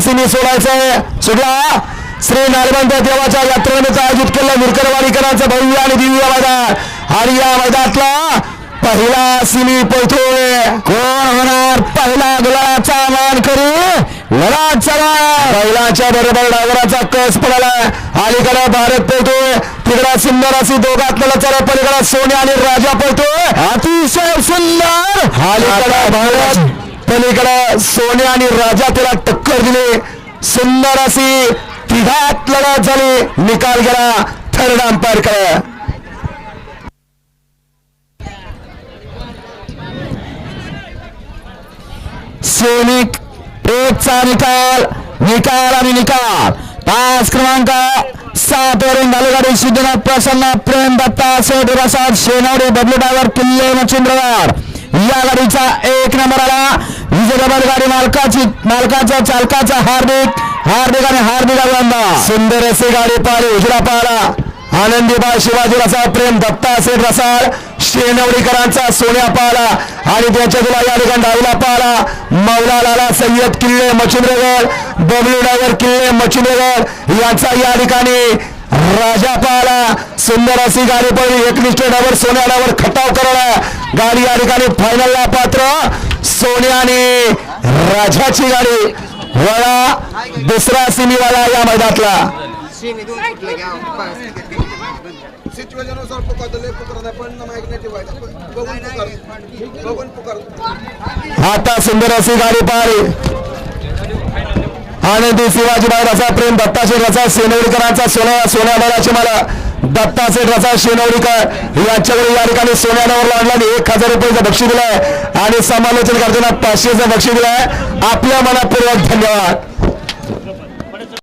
सिमी सोडायचंय. सुटला श्री नालबंद देवाच्या यात्रेनिमित्त आयोजित केलं मुरकरवाडीकरांचं भव्य आणि दिव्य मैदान. आणि या मैदानातला पहिला सिमी पळतोय कोण होणार? पहिला गुलाचा मान करू. लढा चला पहिलाच्या बरोबर डावराचा कस पडाला. अलीकडे भारत पळतोय तिकडा सुंदर अशी दोघात चला पलीकडे सोने आणि राजा पळतोय अतिशय सुंदर. अलीकडे भारत पलीकडे सोने आणि राजा तिला टक्कर सुंदर अशी तिघात लढत झाली. निकाल गेला. थर्ड अंपायरकडे. सैनिक एकचा निकाल. निकाल आणि निकाल. पाच क्रमांक. सात वरून गाडी सिद्धनाथ प्रसन्न. प्रेम दत्ता सेठ प्रसाद शेनवडे बबलू डायव्हर किल्ले मच्छिंद्रवाड या गाडीचा एक नंबर आला. विजय गाडी मालकाची मालकाच्या चालकाचा हार्दिक हार्दिक आणि हार्दिक अभिनंदन. सुंदर अशी गाडी पाहिली उजरा पाहिला आनंदीबाई शिवाजी रसाळ प्रेम दत्ता सेठ रसाळ शेनवडीकरांचा सोन्या पाला आणि त्याच्या तुला या ठिकाणी डावला पाला मौला लाला सय्यद किल्ले मच्छिंद्रगड बबलू डायवर किल्ले मच्छिंद्रगड याचा या ठिकाणी राजा पाला सुंदर अशी गाडी पडली एकनिष्ठ डावर सोन्या डावर खटाव करणार गाडी या ठिकाणी फायनलला पात्र. सोन्या आणि राजाची गाडी वळा दुसरा सिमीवाला या मैदानातला. आता सुंदर अशी गाडी पाहिली. आनंदी शिवाजी रसा प्रेम दत्ताशेठ रसा शेनवडीकरांचा सोन्या सोन्या बळाची मला दत्ता रसा शेनवडीकर यांच्याकडे या ठिकाणी सोन्यावर लावला आणि एक हजार रुपयाचं बक्षीस दिलाय. आणि समालोचन करताना पाचशेचं बक्षीस दिलाय. आपल्या मनापूर्वक धन्यवाद.